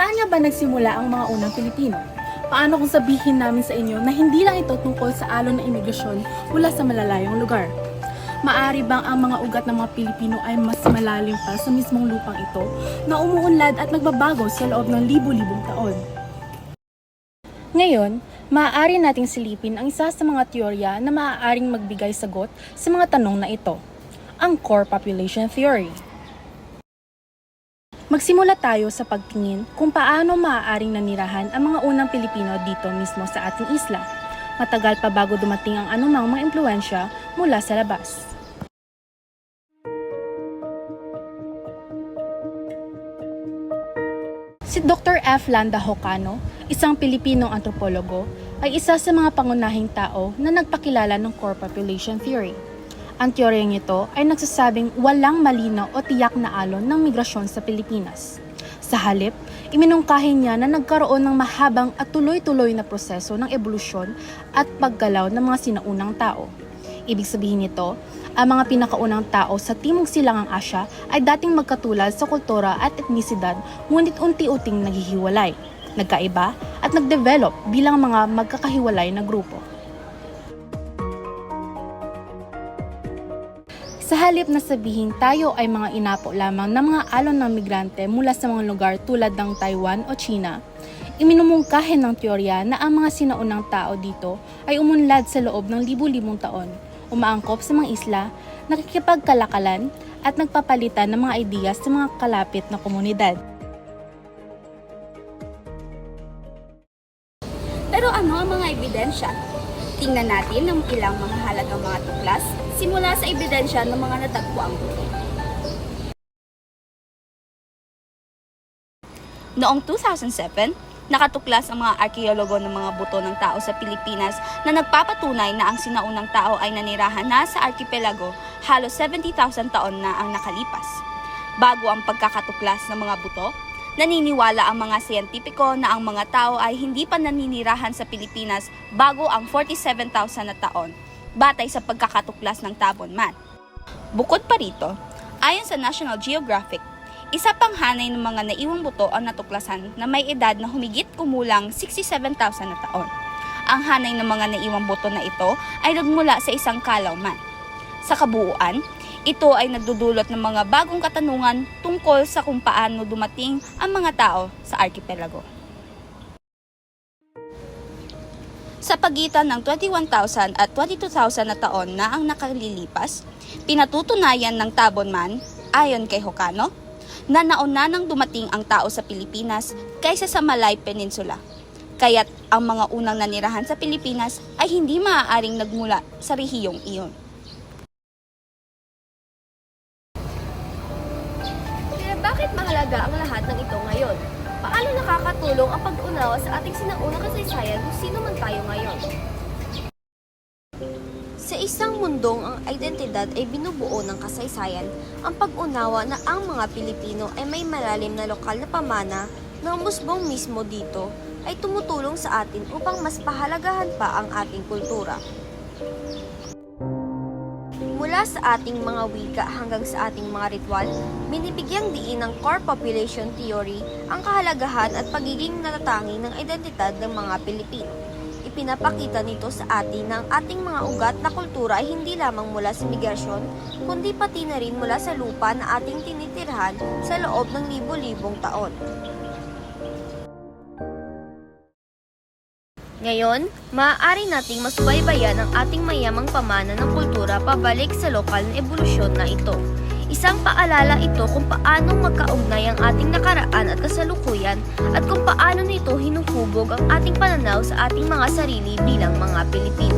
Saan nga ba nagsimula ang mga unang Pilipino? Paano kung sabihin namin sa inyo na hindi lang ito tungkol sa alon ng imigrasyon mula sa malalayong lugar? Maari bang ang mga ugat ng mga Pilipino ay mas malalim pa sa mismong lupang ito na umuunlad at nagbabago sa loob ng libu-libong taon? Ngayon, maaari nating silipin ang isa sa mga teorya na maaaring magbigay sagot sa mga tanong na ito, ang Core Population Theory. Magsimula tayo sa pagtingin kung paano maaaring nanirahan ang mga unang Pilipino dito mismo sa ating isla. Matagal pa bago dumating ang anumang mga impluensya mula sa labas. Si Dr. F. Landa Hocano, isang Pilipinong antropologo, ay isa sa mga pangunahing tao na nagpakilala ng core population theory. Ang teoryang ito ay nagsasabing walang malinaw o tiyak na alon ng migrasyon sa Pilipinas. Sa halip, iminungkahin niya na nagkaroon ng mahabang at tuloy-tuloy na proseso ng ebolusyon at paggalaw ng mga sinaunang tao. Ibig sabihin nito, ang mga pinakaunang tao sa Timog Silangang Asya ay dating magkatulad sa kultura at etnisidad ngunit unti-unting naghihiwalay, nagkaiba at nagdevelop bilang mga magkakahiwalay na grupo. Sa halip na sabihin tayo ay mga inapo lamang ng mga alon ng migrante mula sa mga lugar tulad ng Taiwan o China, iminumungkahin ng teorya na ang mga sinaunang tao dito ay umunlad sa loob ng libu-libong taon, umaangkop sa mga isla, nakikipagkalakalan at nagpapalitan ng mga ideya sa mga kalapit na komunidad. Pero ano ang mga ebidensya? Tingnan natin ang ilang mahahalagang mga tuklas simula sa ebidensya ng mga natagpuang buto. Noong 2007, nakatuklas ang mga arkeologo ng mga buto ng tao sa Pilipinas na nagpapatunay na ang sinaunang tao ay nanirahan na sa arkipelago halos 70,000 taon na ang nakalipas. Bago ang pagkakatuklas ng mga buto, naniniwala ang mga siyentipiko na ang mga tao ay hindi pa naninirahan sa Pilipinas bago ang 47,000 na taon, batay sa pagkakatuklas ng Tabon Man. Bukod pa rito, ayon sa National Geographic, isa pang hanay ng mga naiwang buto ang natuklasan na may edad na humigit kumulang 67,000 na taon. Ang hanay ng mga naiwang buto na ito ay nagmula sa isang kalawman. Sa kabuuan, ito ay nagdudulot ng mga bagong katanungan tungkol sa kung paano dumating ang mga tao sa arkipelago. Sa pagitan ng 21,000 at 22,000 na taon na ang nakalilipas, pinatutunayan ng Tabon Man, ayon kay Hocano, na nauna nang dumating ang tao sa Pilipinas kaysa sa Malay Peninsula. Kaya't ang mga unang nanirahan sa Pilipinas ay hindi maaaring nagmula sa rehiyong iyon. Kaya bakit mahalaga ang lahat ng ito ngayon? Paano nakakatulong ang pag-unawa sa ating sinaunang kasaysayan kung sino man tayo ngayon? Sa isang mundong ang identidad ay binubuo ng kasaysayan, ang pag-unawa na ang mga Pilipino ay may malalim na lokal na pamana ng musbong mismo dito ay tumutulong sa atin upang mas pahalagahan pa ang ating kultura. Mula sa ating mga wika hanggang sa ating mga ritual, binibigyang diin ng core population theory ang kahalagahan at pagiging natatangi ng identidad ng mga Pilipino. Ipinapakita nito sa atin na ang ating mga ugat na kultura ay hindi lamang mula sa migrasyon, kundi pati na rin mula sa lupa na ating tinitirhan sa loob ng libo-libong taon. Ngayon, maaari nating masubaybayan ang ating mayamang pamana ng kultura pabalik sa lokal na ebolusyon na ito. Isang paalala ito kung paano magkaugnay ang ating nakaraan at kasalukuyan at kung paano nito hinuhubog ang ating pananaw sa ating mga sarili bilang mga Pilipino.